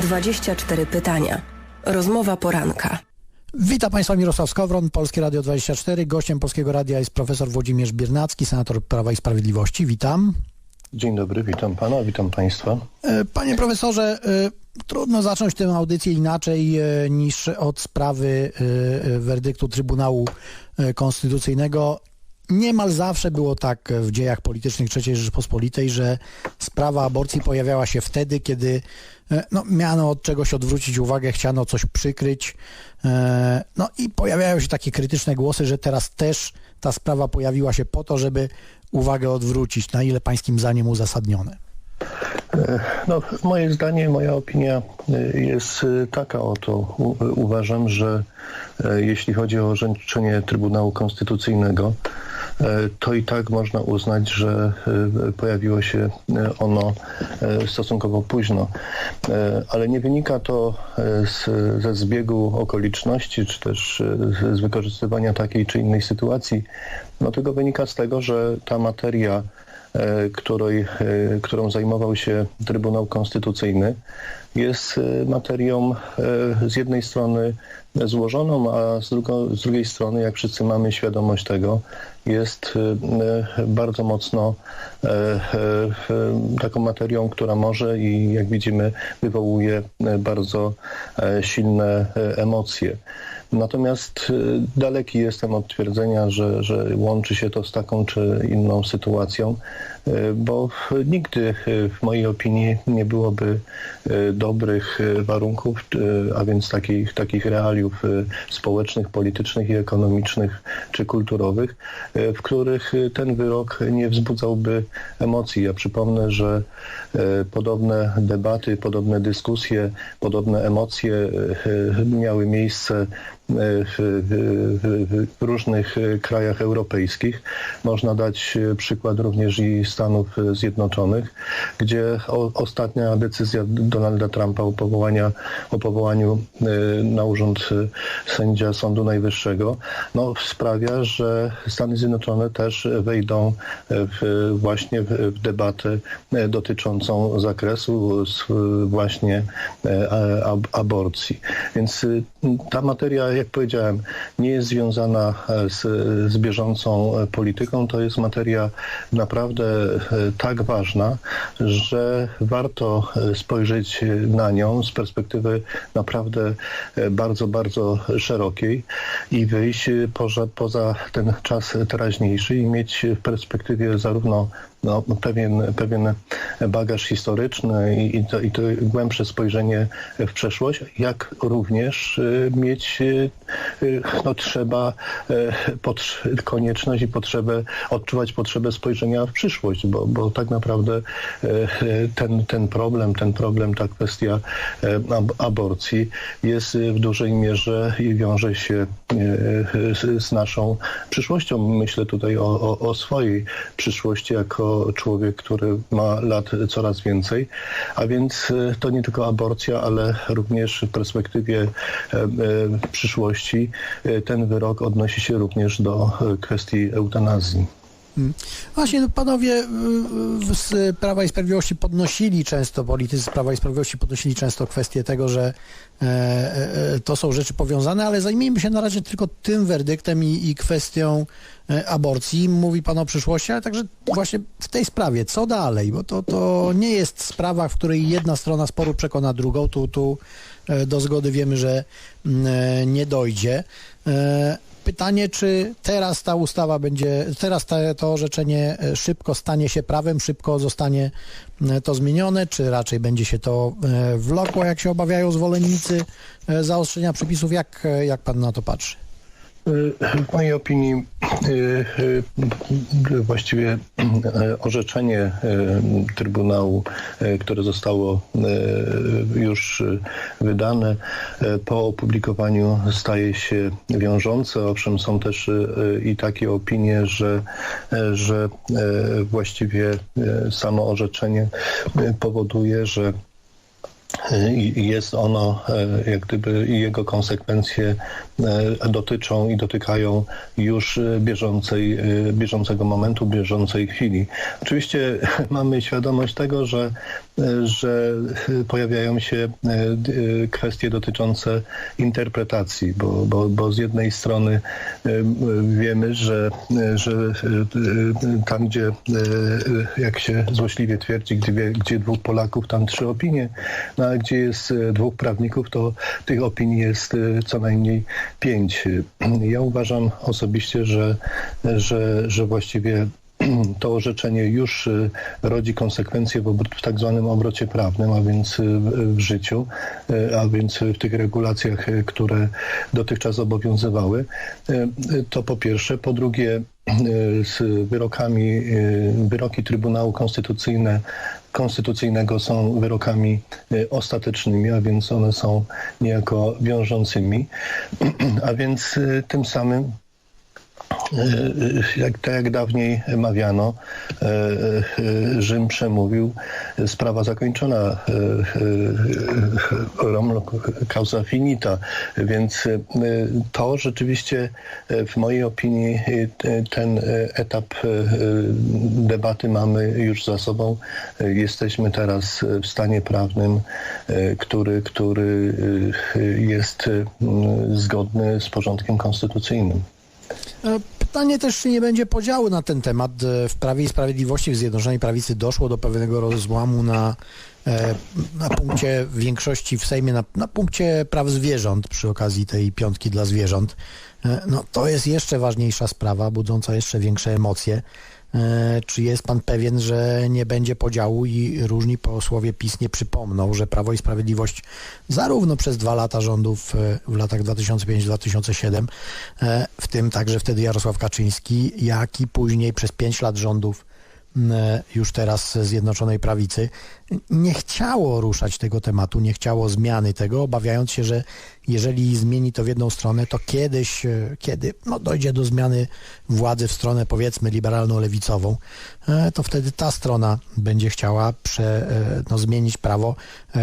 24 pytania. Rozmowa poranka. Witam Państwa Mirosław Skowron, Polskie Radio 24. Gościem Polskiego Radia jest profesor Włodzimierz Biernacki, senator Prawa i Sprawiedliwości. Witam. Dzień dobry, witam pana, witam państwa. E, Panie profesorze, e, trudno zacząć tę audycję inaczej e, niż od sprawy werdyktu Trybunału Konstytucyjnego. Niemal zawsze było tak w dziejach politycznych III Rzeczypospolitej, że sprawa aborcji pojawiała się wtedy, kiedy no, miano od czegoś odwrócić uwagę, chciano coś przykryć. No i pojawiają się takie krytyczne głosy, że teraz też ta sprawa pojawiła się po to, żeby uwagę odwrócić. Na ile pańskim zdaniem uzasadnione? No, moje zdanie, moja opinia jest taka oto. Uważam, że jeśli chodzi o orzeczenie Trybunału Konstytucyjnego, to i tak można uznać, że pojawiło się ono stosunkowo późno. Ale nie wynika to z, ze zbiegu okoliczności, czy też z wykorzystywania takiej czy innej sytuacji. No tego wynika z tego, że ta materia której, którą zajmował się Trybunał Konstytucyjny, jest materią z jednej strony złożoną, a z, drugo, z drugiej strony, jak wszyscy mamy świadomość tego, jest bardzo mocno taką materią, która może i jak widzimy wywołuje bardzo silne emocje. Natomiast daleki jestem od twierdzenia, że, że łączy się to z taką czy inną sytuacją, bo nigdy w mojej opinii nie byłoby dobrych warunków, a więc takich, takich realiów społecznych, politycznych i ekonomicznych czy kulturowych, w których ten wyrok nie wzbudzałby emocji. Ja przypomnę, że podobne debaty, podobne dyskusje, podobne emocje miały miejsce w, w, w, różnych krajach europejskich. Można dać przykład również i Stanów Zjednoczonych, gdzie ostatnia decyzja Donalda Trumpa o, powołania, o powołaniu na urząd sędzia Sądu Najwyższego no, sprawia, że Stany Zjednoczone też wejdą w, właśnie w debatę dotyczącą zakresu właśnie aborcji. Więc ta materia jak powiedziałem, nie jest związana z, z bieżącą polityką. To jest materia naprawdę tak ważna, że warto spojrzeć na nią z perspektywy naprawdę bardzo, bardzo szerokiej i wyjść poza, poza ten czas teraźniejszy i mieć w perspektywie zarówno no, pewien, pewien bagaż historyczny i, i, to, i to głębsze spojrzenie w przeszłość, jak również mieć, no trzeba konieczność i potrzebę, odczuwać potrzebę spojrzenia w przyszłość, bo, bo tak naprawdę ten, ten problem, ten problem, ta kwestia aborcji jest w dużej mierze i wiąże się z, z naszą przyszłością. Myślę tutaj o, o, o swojej przyszłości jako człowiek, który ma lat coraz więcej, a więc to nie tylko aborcja, ale również w perspektywie przyszłości ten wyrok odnosi się również do kwestii eutanazji. Właśnie no panowie z Prawa i Sprawiedliwości podnosili często, politycy z Prawa i Sprawiedliwości podnosili często kwestię tego, że to są rzeczy powiązane, ale zajmijmy się na razie tylko tym werdyktem i, i kwestią aborcji. Mówi pan o przyszłości, ale także właśnie w tej sprawie. Co dalej? Bo to, to nie jest sprawa, w której jedna strona sporu przekona drugą. Tu, tu do zgody wiemy, że nie dojdzie. Pytanie, czy teraz ta ustawa będzie, teraz te, to orzeczenie szybko stanie się prawem, szybko zostanie to zmienione, czy raczej będzie się to wlokło, jak się obawiają zwolennicy zaostrzenia przepisów? Jak, jak pan na to patrzy? W mojej opinii właściwie orzeczenie Trybunału, które zostało już wydane po opublikowaniu staje się wiążące. Owszem, są też i takie opinie, że, że właściwie samo orzeczenie powoduje, że jest ono, e, jak gdyby jego konsekwencje e, dotyczą i dotykają już e, bieżącej, bieżącego momentu, bieżącej chwili. Oczywiście mamy świadomość tego, że, że pojawiają się kwestie dotyczące interpretacji, bo, bo, bo z jednej strony wiemy, że, że tam, gdzie, jak się złośliwie twierdzi, gdzie, gdzie dwóch Polaków, tam trzy opinie, a gdzie jest e, dwóch prawników, to tych opinii jest e, co najmniej pięć. Ja uważam osobiście, że, że, że właściwie to orzeczenie już y, rodzi konsekwencje w, tak zwanym obrocie prawnym, a więc w, życiu, a więc w tych regulacjach, które dotychczas obowiązywały. To po pierwsze. Po drugie, z wyrokami, y, wyroki Trybunału Konstytucyjne, Konstytucyjnego są wyrokami y, ostatecznymi, a więc one są niejako wiążącymi, a więc y, tym samym jak, tak jak dawniej mawiano, e, e, Rzym przemówił, sprawa zakończona, e, e, Rom causa finita, więc e, to rzeczywiście e, w mojej opinii e, ten e, etap e, debaty mamy już za sobą. E, Jesteśmy teraz w stanie prawnym, e, który, który e, jest e, zgodny z porządkiem konstytucyjnym. Pytanie też, czy nie będzie podziału na ten temat. E, W Prawie i Sprawiedliwości w Zjednoczonej Prawicy doszło do pewnego rozłamu na, e, na punkcie większości w Sejmie, na, na punkcie praw zwierząt przy okazji tej piątki dla zwierząt. E, No, to jest jeszcze ważniejsza sprawa, budząca jeszcze większe emocje. E, Czy jest pan pewien, że nie będzie podziału i różni posłowie PiS nie przypomną, że Prawo i Sprawiedliwość zarówno przez dwa lata rządów e, w latach 2005-2007, e, w tym także wtedy Jarosław Kaczyński, jak i później przez pięć lat rządów już teraz Zjednoczonej Prawicy, nie chciało ruszać tego tematu, nie chciało zmiany tego, obawiając się, że jeżeli zmieni to w jedną stronę, to kiedyś, e, kiedy no, dojdzie do zmiany władzy w stronę powiedzmy liberalno-lewicową, e, to wtedy ta strona będzie chciała prze, e, no, zmienić prawo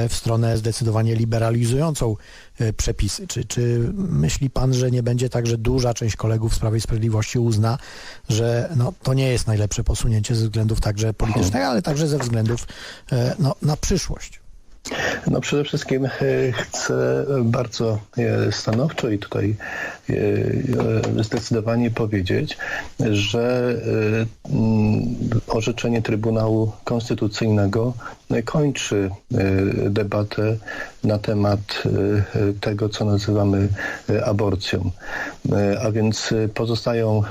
w stronę zdecydowanie liberalizującą przepisy. Czy, czy myśli pan, że nie będzie tak, że duża część kolegów z Prawa i Sprawiedliwości uzna, że no, to nie jest najlepsze posunięcie ze względów także politycznych, ale także ze względów no, na przyszłość? No przede wszystkim e, chcę bardzo e, stanowczo i tutaj e, zdecydowanie powiedzieć, że orzeczenie Trybunału Konstytucyjnego kończy debatę na temat e, e, tego, co nazywamy e, aborcją. A więc pozostają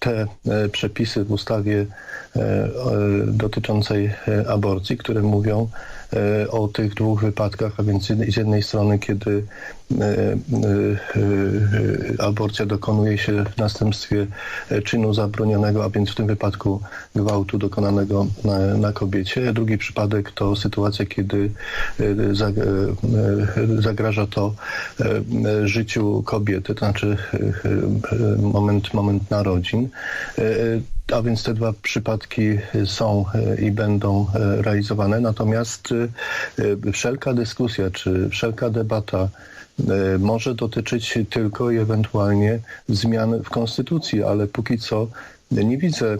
te przepisy w ustawie dotyczącej aborcji, które mówią o tych dwóch wypadkach, a więc z jednej- strony, kiedy aborcja dokonuje się w następstwie e, czynu zabronionego, a więc w tym wypadku gwałtu dokonanego na, na kobiecie. Drugi przypadek to sytuacja, kiedy e, zag- e, e, zagraża to e, e, życiu kobiety, to znaczy e, e, moment, moment narodzin. E, e, a więc te dwa przypadki są e, i będą e, realizowane. Natomiast e, e, wszelka dyskusja czy wszelka debata e, może dotyczyć tylko i ewentualnie zmian w konstytucji, ale póki co nie widzę e,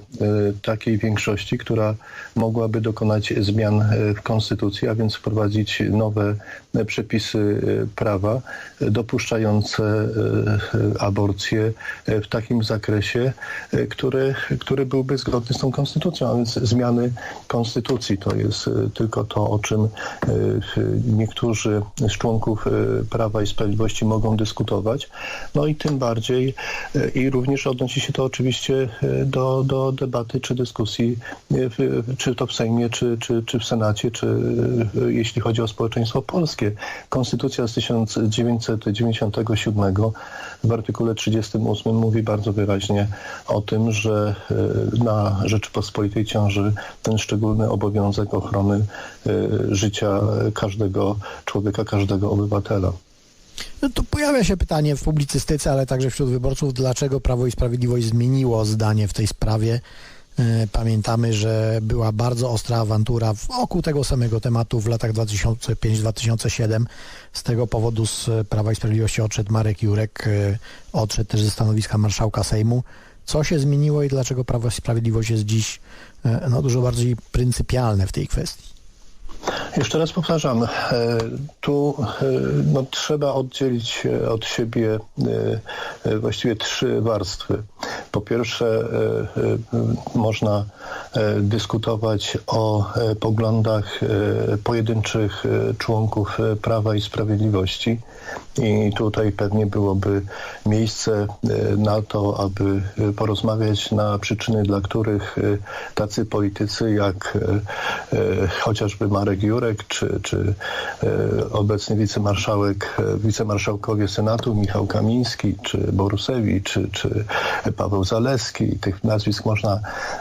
takiej większości, która mogłaby dokonać zmian e, w konstytucji, a więc wprowadzić nowe e, przepisy prawa dopuszczające aborcję w takim zakresie, który, który byłby zgodny z tą konstytucją, a więc zmiany konstytucji. To jest tylko to, o czym niektórzy z członków Prawa i Sprawiedliwości mogą dyskutować. No i tym bardziej i również odnosi się to oczywiście do, do debaty czy dyskusji, e, czy to w Sejmie, czy, czy, czy w Senacie, czy e, jeśli chodzi o społeczeństwo polskie. Konstytucja z 1997 w artykule 38 mówi bardzo wyraźnie o tym, że e, na Rzeczypospolitej ciąży ten szczególny obowiązek ochrony życia każdego człowieka, każdego obywatela. No tu pojawia się pytanie w publicystyce, ale także wśród wyborców, dlaczego Prawo i Sprawiedliwość zmieniło zdanie w tej sprawie E, Pamiętamy, że była bardzo ostra awantura wokół tego samego tematu w latach 2005-2007. Z tego powodu z Prawa i Sprawiedliwości odszedł Marek Jurek, e, odszedł też ze stanowiska marszałka Sejmu. Co się zmieniło i dlaczego Prawo i Sprawiedliwość jest dziś e, no, dużo bardziej pryncypialne w tej kwestii? Jeszcze raz powtarzam, e, tu e, no, trzeba oddzielić e, od siebie właściwie trzy warstwy. Po pierwsze, można dyskutować o poglądach pojedynczych członków Prawa i Sprawiedliwości i tutaj pewnie byłoby miejsce na to, aby porozmawiać na przyczyny, dla których tacy politycy jak chociażby Marek Jurek czy, czy e, obecny wicemarszałek, wicemarszałkowie Senatu Michał Kamiński, czy Borusewicz, czy, czy Paweł Zaleski. Tych nazwisk można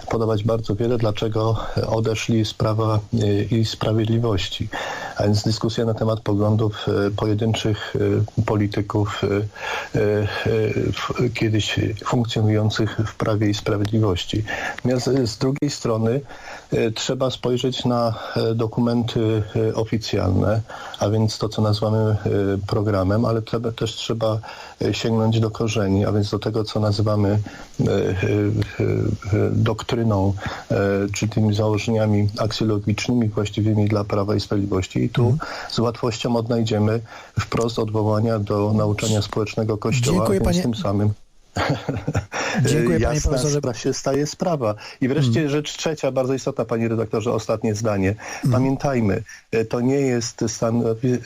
podawać bardzo wiele, dlaczego odeszli z Prawa e, i Sprawiedliwości. A więc dyskusja na temat poglądów e, pojedynczych e, polityków e, kiedyś funkcjonujących w Prawie i Sprawiedliwości. Natomiast z drugiej strony trzeba spojrzeć na dokumenty oficjalne, a więc to, co nazywamy programem, ale też trzeba sięgnąć do korzeni, a więc do tego, co nazywamy doktryną, czy tymi założeniami aksjologicznymi właściwymi dla Prawa i Sprawiedliwości. I tu z łatwością odnajdziemy wprost odwołania do nauczania społecznego Kościoła, Dziękuję, więc panie- tym samym Dziękuję, panie jasna profesorze. spra- się staje sprawa. I wreszcie rzecz trzecia, bardzo istotna, panie redaktorze, ostatnie zdanie. Pamiętajmy, e, to nie jest stanowi, e,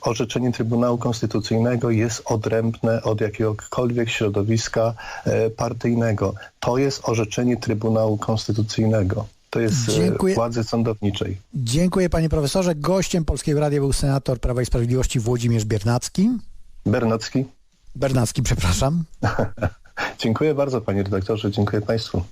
orzeczenie Trybunału Konstytucyjnego jest odrębne od jakiegokolwiek środowiska e, partyjnego. To jest orzeczenie Trybunału Konstytucyjnego. To jest e, Dziękuję. władzy sądowniczej. Dziękuję panie profesorze. Gościem Polskiego Radia był senator Prawa i Sprawiedliwości Włodzimierz Biernacki. Bernacki. Bernacki, przepraszam. Dziękuję bardzo, panie redaktorze. Dziękuję państwu.